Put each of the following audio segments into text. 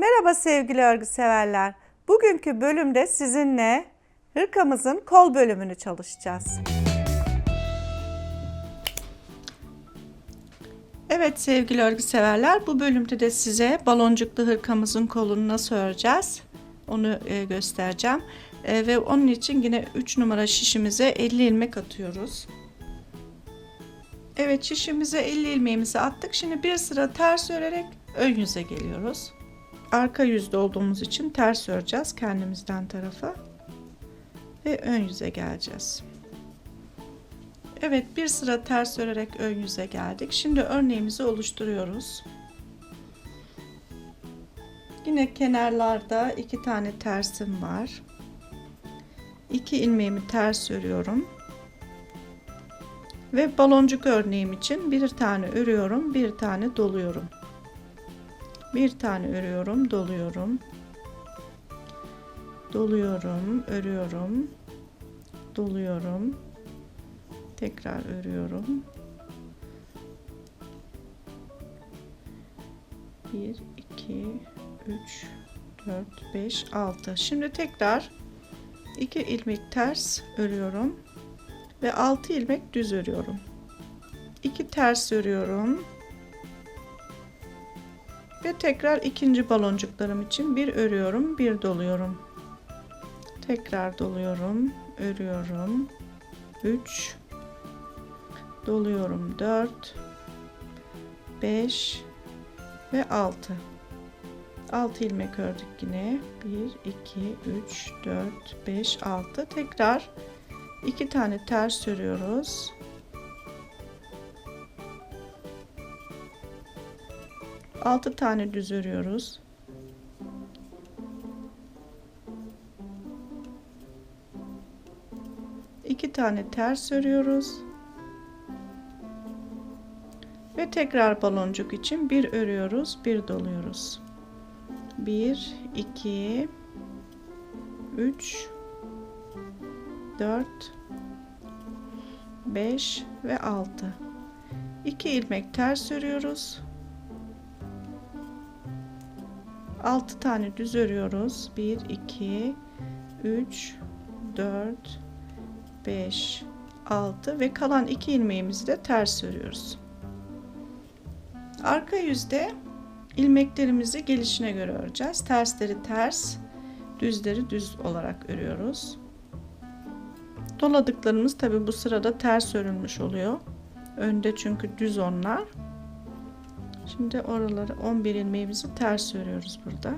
Merhaba sevgili örgü severler. Bugünkü bölümde sizinle hırkamızın kol bölümünü çalışacağız. Evet sevgili örgü severler, bu bölümde de size baloncuklu hırkamızın kolunu nasıl öreceğiz onu e, göstereceğim. E, ve onun için yine 3 numara şişimize 50 ilmek atıyoruz. Evet şişimize 50 ilmeğimizi attık. Şimdi bir sıra ters örerek ön yüze geliyoruz. Arka yüzde olduğumuz için ters öreceğiz kendimizden tarafa. Ve ön yüze geleceğiz. Evet bir sıra ters örerek ön yüze geldik. Şimdi örneğimizi oluşturuyoruz. Yine kenarlarda iki tane tersim var. İki ilmeğimi ters örüyorum. Ve baloncuk örneğim için bir tane örüyorum, bir tane doluyorum. Bir tane örüyorum, doluyorum. Doluyorum, örüyorum. Doluyorum. Tekrar örüyorum. 1 2 3 4 5 6. Şimdi tekrar 2 ilmek ters örüyorum ve 6 ilmek düz örüyorum. 2 ters örüyorum. Ve tekrar ikinci baloncuklarım için bir örüyorum, bir doluyorum. Tekrar doluyorum, örüyorum. 3 doluyorum 4 5 ve 6 6 ilmek ördük yine. 1 2 3 4 5 6 tekrar 2 tane ters örüyoruz Altı tane düz örüyoruz. İki tane ters örüyoruz. Ve tekrar baloncuk için bir örüyoruz, bir doluyoruz. 1 2 3 4 5 ve 6 2 ilmek ters örüyoruz 6 tane düz örüyoruz. 1 2 3 4 5 6 ve kalan 2 ilmeğimizi de ters örüyoruz. Arka yüzde ilmeklerimizi gelişine göre öreceğiz. Tersleri ters düzleri düz olarak örüyoruz. Doladıklarımız tabi bu sırada ters örülmüş oluyor. Önde çünkü düz onlar Şimdi oraları 11 ilmeğimizi ters örüyoruz burada.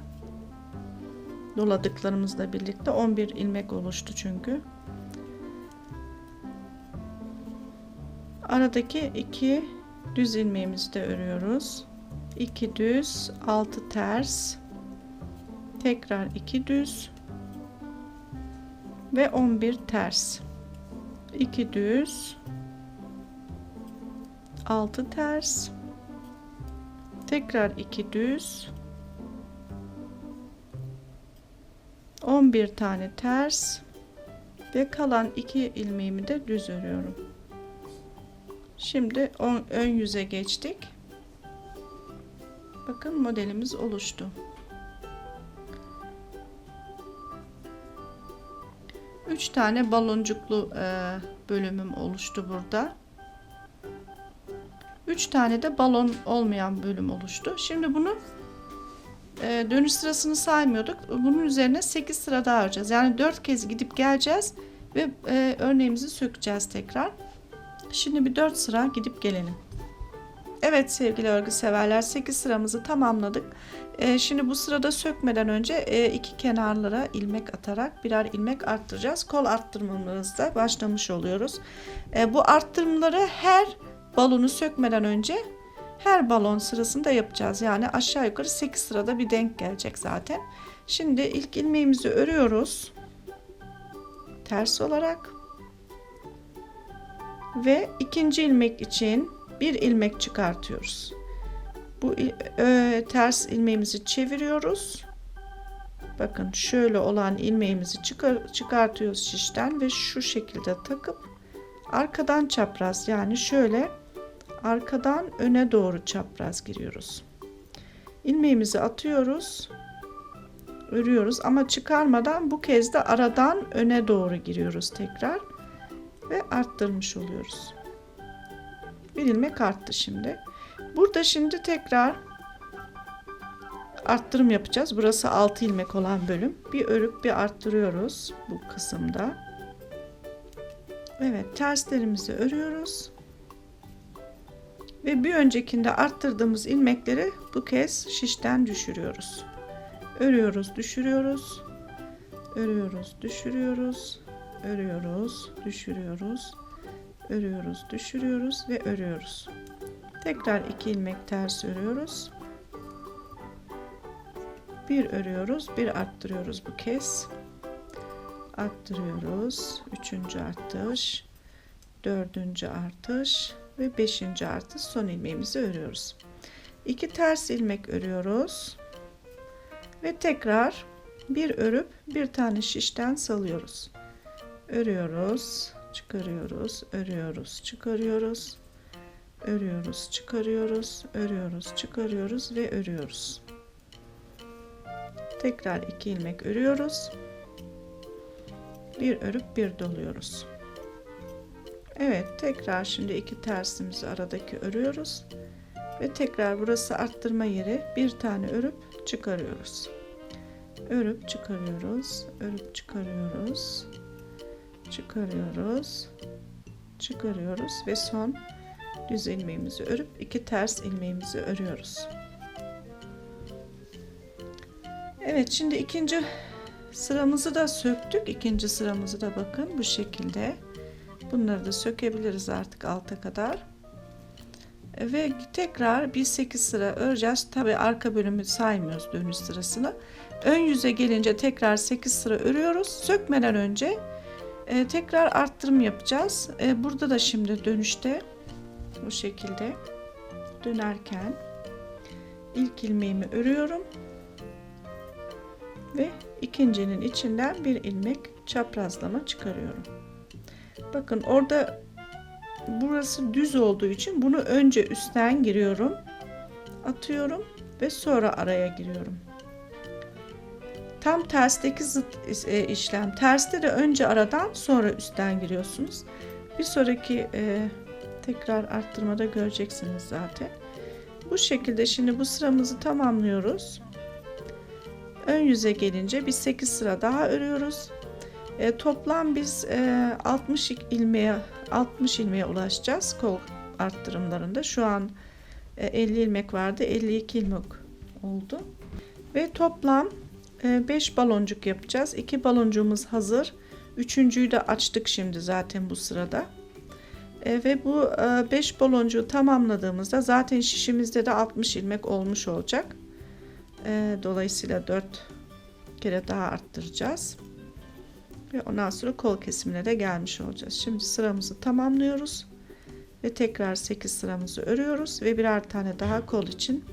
Doladıklarımızla birlikte 11 ilmek oluştu çünkü. Aradaki iki düz ilmeğimizi de örüyoruz. 2 düz, 6 ters. Tekrar 2 düz ve 11 ters. 2 düz, 6 ters tekrar 2 düz. 11 tane ters. Ve kalan 2 ilmeğimi de düz örüyorum. Şimdi ön yüze geçtik. Bakın modelimiz oluştu. Üç tane baloncuklu bölümüm oluştu burada 3 tane de balon olmayan bölüm oluştu. Şimdi bunu e, dönüş sırasını saymıyorduk. Bunun üzerine 8 sıra daha öreceğiz. Yani 4 kez gidip geleceğiz ve e, örneğimizi sökeceğiz tekrar. Şimdi bir 4 sıra gidip gelelim. Evet sevgili örgü severler 8 sıramızı tamamladık. E, şimdi bu sırada sökmeden önce e, iki kenarlara ilmek atarak birer ilmek arttıracağız. Kol arttırmamızda başlamış oluyoruz. E, bu arttırmaları her balonu sökmeden önce her balon sırasında yapacağız. Yani aşağı yukarı 8 sırada bir denk gelecek zaten. Şimdi ilk ilmeğimizi örüyoruz. Ters olarak. Ve ikinci ilmek için bir ilmek çıkartıyoruz. Bu e, ters ilmeğimizi çeviriyoruz. Bakın şöyle olan ilmeğimizi çıkar, çıkartıyoruz şişten ve şu şekilde takıp arkadan çapraz yani şöyle arkadan öne doğru çapraz giriyoruz. ilmeğimizi atıyoruz örüyoruz ama çıkarmadan bu kez de aradan öne doğru giriyoruz tekrar ve arttırmış oluyoruz. Bir ilmek arttı şimdi. Burada şimdi tekrar arttırım yapacağız. Burası 6 ilmek olan bölüm. Bir örüp bir arttırıyoruz bu kısımda. Evet, terslerimizi örüyoruz. Ve bir öncekinde arttırdığımız ilmekleri bu kez şişten düşürüyoruz. Örüyoruz, düşürüyoruz. Örüyoruz, düşürüyoruz. Örüyoruz, düşürüyoruz. Örüyoruz, düşürüyoruz ve örüyoruz. Tekrar iki ilmek ters örüyoruz. Bir örüyoruz, bir arttırıyoruz bu kez. Arttırıyoruz. Üçüncü artış. Dördüncü artış ve beşinci artış son ilmeğimizi örüyoruz. İki ters ilmek örüyoruz. Ve tekrar bir örüp bir tane şişten salıyoruz. Örüyoruz, çıkarıyoruz, örüyoruz, çıkarıyoruz, örüyoruz, çıkarıyoruz, örüyoruz, çıkarıyoruz ve örüyoruz. Tekrar iki ilmek örüyoruz. Bir örüp bir doluyoruz. Evet, tekrar şimdi iki tersimizi aradaki örüyoruz ve tekrar burası arttırma yeri bir tane örüp çıkarıyoruz. Örüp çıkarıyoruz, örüp çıkarıyoruz, çıkarıyoruz, çıkarıyoruz ve son düz ilmeğimizi örüp iki ters ilmeğimizi örüyoruz. Evet şimdi ikinci sıramızı da söktük. İkinci sıramızı da bakın bu şekilde. Bunları da sökebiliriz artık alta kadar. Ve tekrar bir 8 sıra öreceğiz. Tabi arka bölümü saymıyoruz dönüş sırasını. Ön yüze gelince tekrar 8 sıra örüyoruz. Sökmeden önce e, tekrar arttırım yapacağız. E, burada da şimdi dönüşte bu şekilde dönerken ilk ilmeğimi örüyorum ve ikincinin içinden bir ilmek çaprazlama çıkarıyorum. Bakın orada burası düz olduğu için bunu önce üstten giriyorum. Atıyorum ve sonra araya giriyorum. Tam tersteki zıt e, işlem. Terste de önce aradan sonra üstten giriyorsunuz. Bir sonraki e, tekrar arttırmada göreceksiniz zaten. Bu şekilde şimdi bu sıramızı tamamlıyoruz. Ön yüze gelince bir 8 sıra daha örüyoruz. E, toplam biz e, 60 ilmeğe 60 ilmeğe ulaşacağız kol arttırımlarında. Şu an e, 50 ilmek vardı. 52 ilmek oldu. Ve toplam 5 e, baloncuk yapacağız. 2 baloncuğumuz hazır. Üçüncüyü de açtık şimdi zaten bu sırada. E, ve bu 5 e, baloncuğu tamamladığımızda zaten şişimizde de 60 ilmek olmuş olacak. E, dolayısıyla 4 kere daha arttıracağız. Ve ondan sonra kol kesimine de gelmiş olacağız. Şimdi sıramızı tamamlıyoruz. Ve tekrar 8 sıramızı örüyoruz. Ve birer tane daha kol için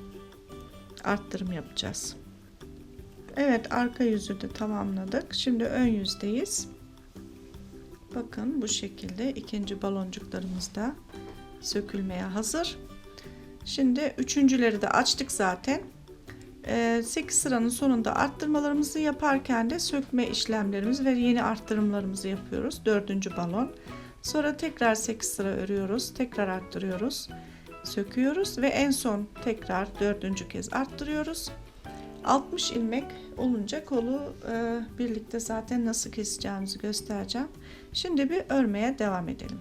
arttırım yapacağız. Evet arka yüzü de tamamladık. Şimdi ön yüzdeyiz. Bakın bu şekilde ikinci baloncuklarımız da sökülmeye hazır. Şimdi üçüncüleri de açtık zaten. 8 ee, sıranın sonunda arttırmalarımızı yaparken de sökme işlemlerimiz ve yeni arttırımlarımızı yapıyoruz. Dördüncü balon. Sonra tekrar 8 sıra örüyoruz. Tekrar arttırıyoruz. Söküyoruz ve en son tekrar dördüncü kez arttırıyoruz. 60 ilmek olunca kolu e, birlikte zaten nasıl keseceğimizi göstereceğim. Şimdi bir örmeye devam edelim.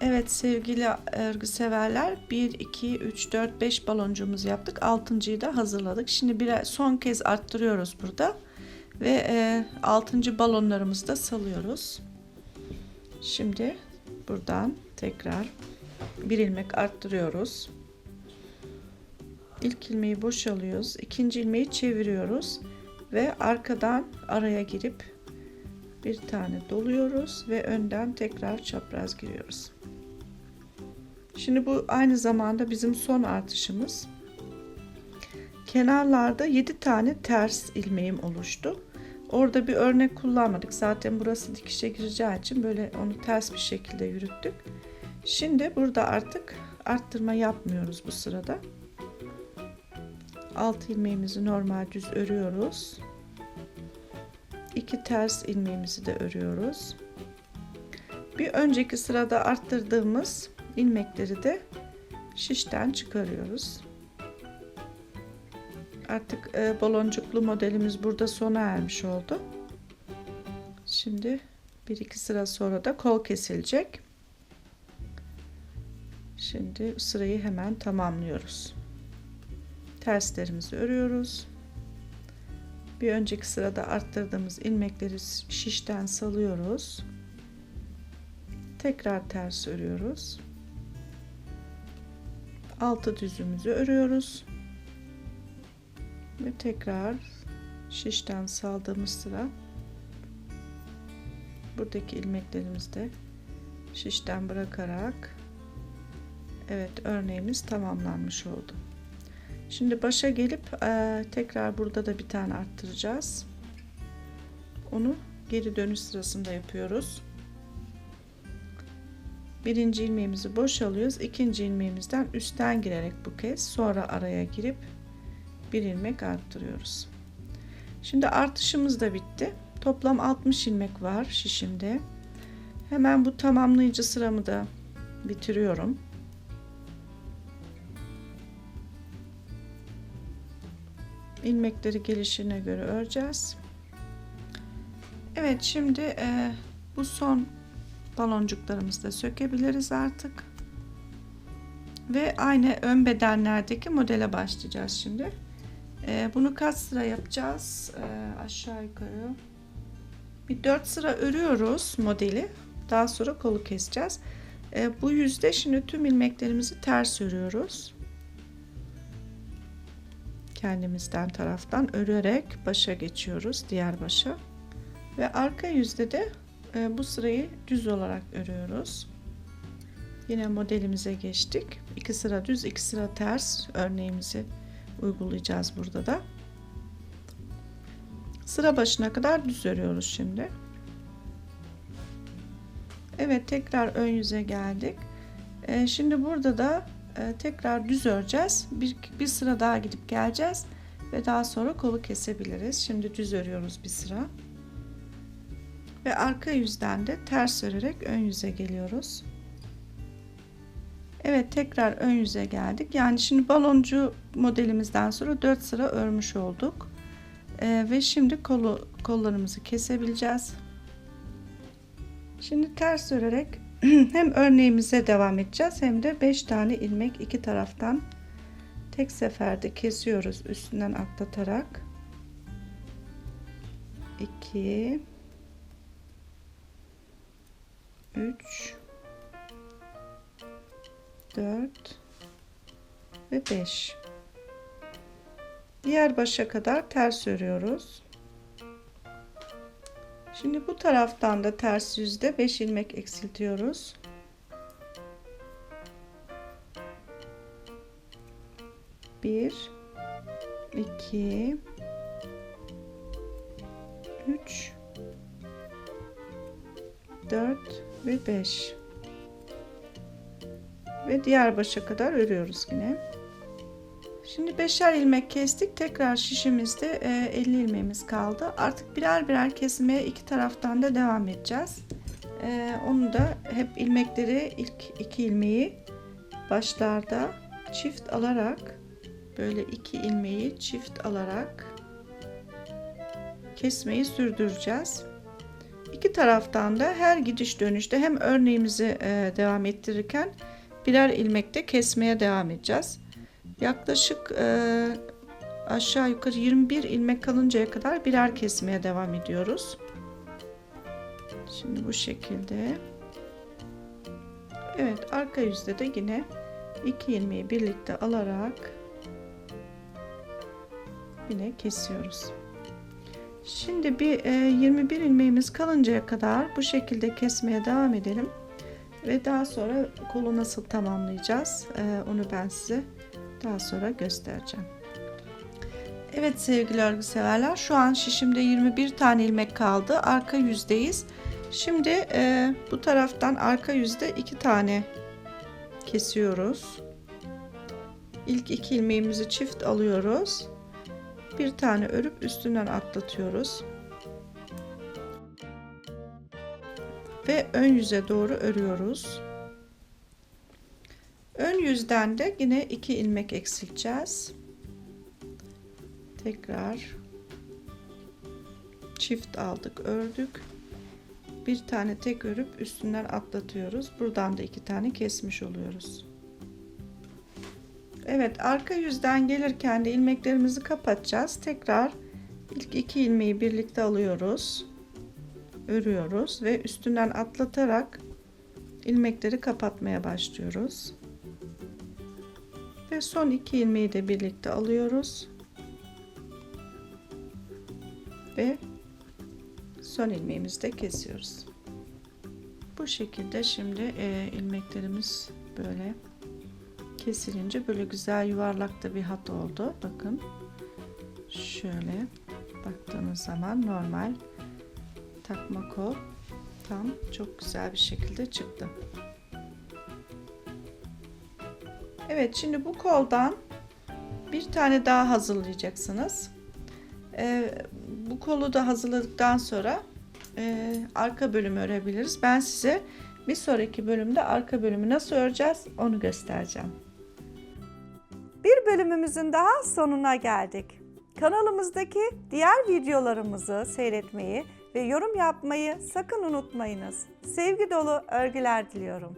Evet sevgili örgü severler 1 2 3 4 5 baloncuğumuzu yaptık. 6.'yı da hazırladık. Şimdi bir son kez arttırıyoruz burada ve e, 6. balonlarımızı da salıyoruz. Şimdi buradan tekrar bir ilmek arttırıyoruz. İlk ilmeği boşalıyoruz. ikinci ilmeği çeviriyoruz ve arkadan araya girip bir tane doluyoruz ve önden tekrar çapraz giriyoruz. Şimdi bu aynı zamanda bizim son artışımız. Kenarlarda 7 tane ters ilmeğim oluştu. Orada bir örnek kullanmadık. Zaten burası dikişe gireceği için böyle onu ters bir şekilde yürüttük. Şimdi burada artık arttırma yapmıyoruz bu sırada. 6 ilmeğimizi normal düz örüyoruz. 2 ters ilmeğimizi de örüyoruz. Bir önceki sırada arttırdığımız ilmekleri de şişten çıkarıyoruz. Artık e, baloncuklu modelimiz burada sona ermiş oldu. Şimdi bir iki sıra sonra da kol kesilecek. Şimdi sırayı hemen tamamlıyoruz. Terslerimizi örüyoruz. Bir önceki sırada arttırdığımız ilmekleri şişten salıyoruz. Tekrar ters örüyoruz. Altı düzümüzü örüyoruz. Ve tekrar şişten saldığımız sıra buradaki ilmeklerimizi de şişten bırakarak Evet örneğimiz tamamlanmış oldu. Şimdi başa gelip e, tekrar burada da bir tane arttıracağız. Onu geri dönüş sırasında yapıyoruz. Birinci ilmeğimizi boş alıyoruz. İkinci ilmeğimizden üstten girerek bu kez sonra araya girip bir ilmek arttırıyoruz. Şimdi artışımız da bitti. Toplam 60 ilmek var şişimde. Hemen bu tamamlayıcı sıramı da bitiriyorum. ilmekleri gelişine göre öreceğiz. Evet şimdi e, bu son baloncuklarımızı da sökebiliriz artık. Ve aynı ön bedenlerdeki modele başlayacağız şimdi. E, bunu kaç sıra yapacağız? E, aşağı yukarı. Bir 4 sıra örüyoruz modeli. Daha sonra kolu keseceğiz. E, bu yüzde şimdi tüm ilmeklerimizi ters örüyoruz kendimizden taraftan örerek başa geçiyoruz diğer başa ve arka yüzde de bu sırayı düz olarak örüyoruz yine modelimize geçtik iki sıra düz iki sıra ters örneğimizi uygulayacağız burada da sıra başına kadar düz örüyoruz şimdi Evet tekrar ön yüze geldik e, şimdi burada da e, tekrar düz öreceğiz. Bir, bir sıra daha gidip geleceğiz ve daha sonra kolu kesebiliriz. Şimdi düz örüyoruz bir sıra. Ve arka yüzden de ters örerek ön yüze geliyoruz. Evet tekrar ön yüze geldik. Yani şimdi baloncu modelimizden sonra 4 sıra örmüş olduk. Ee, ve şimdi kolu kollarımızı kesebileceğiz. Şimdi ters örerek hem örneğimize devam edeceğiz hem de 5 tane ilmek iki taraftan tek seferde kesiyoruz üstünden atlatarak 2 3 4 ve 5 diğer başa kadar ters örüyoruz. Şimdi bu taraftan da ters yüzde 5 ilmek eksiltiyoruz. Bir, iki, üç, dört ve beş. Ve diğer başa kadar örüyoruz yine. Şimdi beşer ilmek kestik. Tekrar şişimizde 50 e, ilmeğimiz kaldı. Artık birer birer kesmeye iki taraftan da devam edeceğiz. E, onu da hep ilmekleri ilk iki ilmeği başlarda çift alarak böyle iki ilmeği çift alarak kesmeyi sürdüreceğiz. İki taraftan da her gidiş dönüşte hem örneğimizi e, devam ettirirken birer ilmekte kesmeye devam edeceğiz. Yaklaşık e, aşağı yukarı 21 ilmek kalıncaya kadar birer kesmeye devam ediyoruz. Şimdi bu şekilde. Evet arka yüzde de yine iki ilmeği birlikte alarak yine kesiyoruz. Şimdi bir e, 21 ilmeğimiz kalıncaya kadar bu şekilde kesmeye devam edelim. Ve daha sonra kolu nasıl tamamlayacağız e, onu ben size daha sonra göstereceğim. Evet sevgili örgü severler şu an şişimde 21 tane ilmek kaldı. Arka yüzdeyiz. Şimdi e, bu taraftan arka yüzde iki tane kesiyoruz. ilk iki ilmeğimizi çift alıyoruz. Bir tane örüp üstünden atlatıyoruz. Ve ön yüze doğru örüyoruz. Ön yüzden de yine iki ilmek eksilteceğiz. Tekrar çift aldık, ördük. Bir tane tek örüp üstünden atlatıyoruz. Buradan da iki tane kesmiş oluyoruz. Evet, arka yüzden gelirken de ilmeklerimizi kapatacağız. Tekrar ilk iki ilmeği birlikte alıyoruz. Örüyoruz ve üstünden atlatarak ilmekleri kapatmaya başlıyoruz. Ve son iki ilmeği de birlikte alıyoruz. Ve son ilmeğimizi de kesiyoruz. Bu şekilde şimdi e, ilmeklerimiz böyle kesilince böyle güzel yuvarlakta bir hat oldu. Bakın şöyle baktığınız zaman normal takma kol tam çok güzel bir şekilde çıktı. Evet şimdi bu koldan bir tane daha hazırlayacaksınız. Ee, bu kolu da hazırladıktan sonra e, arka bölümü örebiliriz. Ben size bir sonraki bölümde arka bölümü nasıl öreceğiz onu göstereceğim. Bir bölümümüzün daha sonuna geldik. Kanalımızdaki diğer videolarımızı seyretmeyi ve yorum yapmayı sakın unutmayınız. Sevgi dolu örgüler diliyorum.